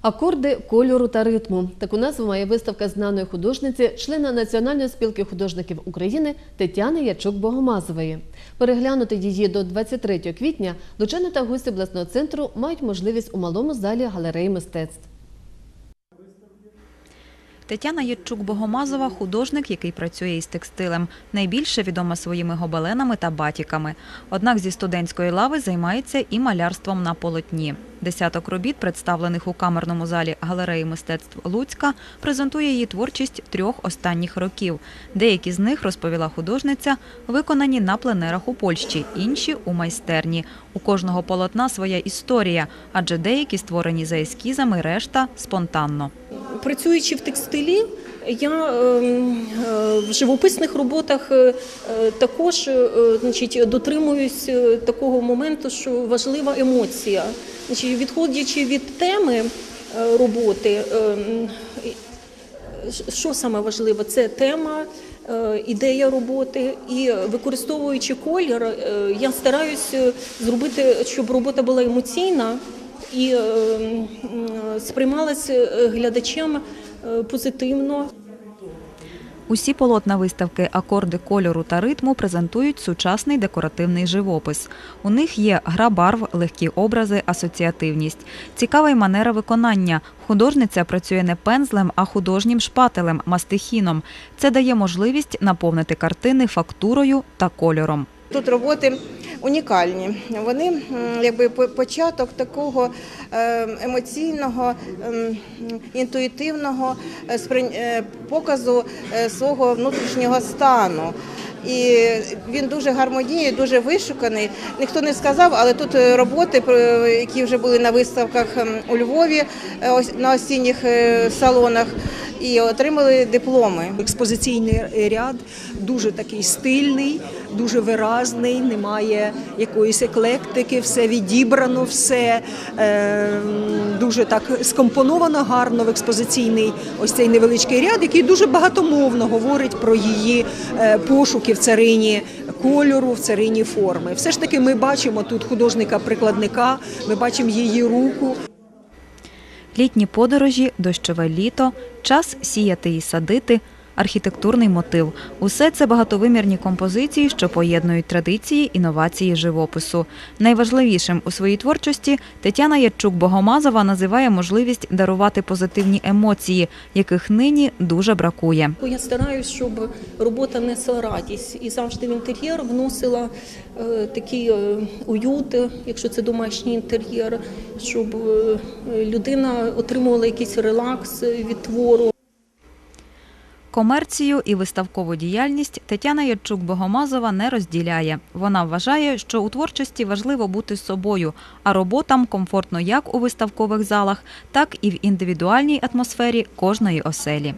Акорди кольору та ритму. Таку назву має виставка знаної художниці, члена Національної спілки художників України Тетяни Ячук-Богомазової. Переглянути її до 23 квітня дочани та гості обласного центру мають можливість у малому залі галереї мистецтв. Тетяна Єчук-Богомазова – художник, який працює із текстилем. Найбільше відома своїми гобеленами та батіками. Однак зі студентської лави займається і малярством на полотні. Десяток робіт, представлених у камерному залі галереї мистецтв Луцька, презентує її творчість трьох останніх років. Деякі з них, розповіла художниця, виконані на пленерах у Польщі, інші – у майстерні. У кожного полотна своя історія, адже деякі створені за ескізами, решта – спонтанно. Працюючи в текстилі, я ем, е, в живописних роботах е, е, також значить, дотримуюсь такого моменту, що важлива емоція. Значить, відходячи від теми роботи, ем, що саме важливо? Це тема, ідея роботи, і використовуючи колір, я стараюся зробити, щоб робота була емоційна і е, м, сприймалася глядачем е, позитивно. Усі полотна виставки «Акорди кольору та ритму» презентують сучасний декоративний живопис. У них є гра барв, легкі образи, асоціативність. Цікава й манера виконання. Художниця працює не пензлем, а художнім шпателем, мастихіном. Це дає можливість наповнити картини фактурою та кольором. Тут роботи унікальні. Вони якби по- початок такого е, емоційного, ем, інтуїтивного е, е, показу свого внутрішнього стану. І він дуже гармонійний, дуже вишуканий. Ніхто не сказав, але тут роботи, які вже були на виставках ем, у Львові на осінніх салонах, і отримали дипломи. Експозиційний ряд дуже такий стильний, дуже виразний, немає якоїсь еклектики, все відібрано, все е, дуже так скомпоновано гарно в експозиційний ось цей невеличкий ряд, який дуже багатомовно говорить про її е, пошуки в царині кольору, в царині форми. Все ж таки ми бачимо тут художника-прикладника, ми бачимо її руку, Літні подорожі, дощове літо, час сіяти і садити, архітектурний мотив – усе це багатовимірні композиції, що поєднують традиції, інновації живопису. Найважливішим у своїй творчості Тетяна Ячук-Богомазова називає можливість дарувати позитивні емоції, яких нині дуже бракує. Я стараюсь, щоб робота несла радість і завжди в інтер'єр вносила е, такий е, уют, якщо це домашній інтер'єр, щоб е, людина отримувала якийсь релакс від твору. Комерцію і виставкову діяльність Тетяна Ячук-Богомазова не розділяє. Вона вважає, що у творчості важливо бути собою, а роботам комфортно як у виставкових залах, так і в індивідуальній атмосфері кожної оселі.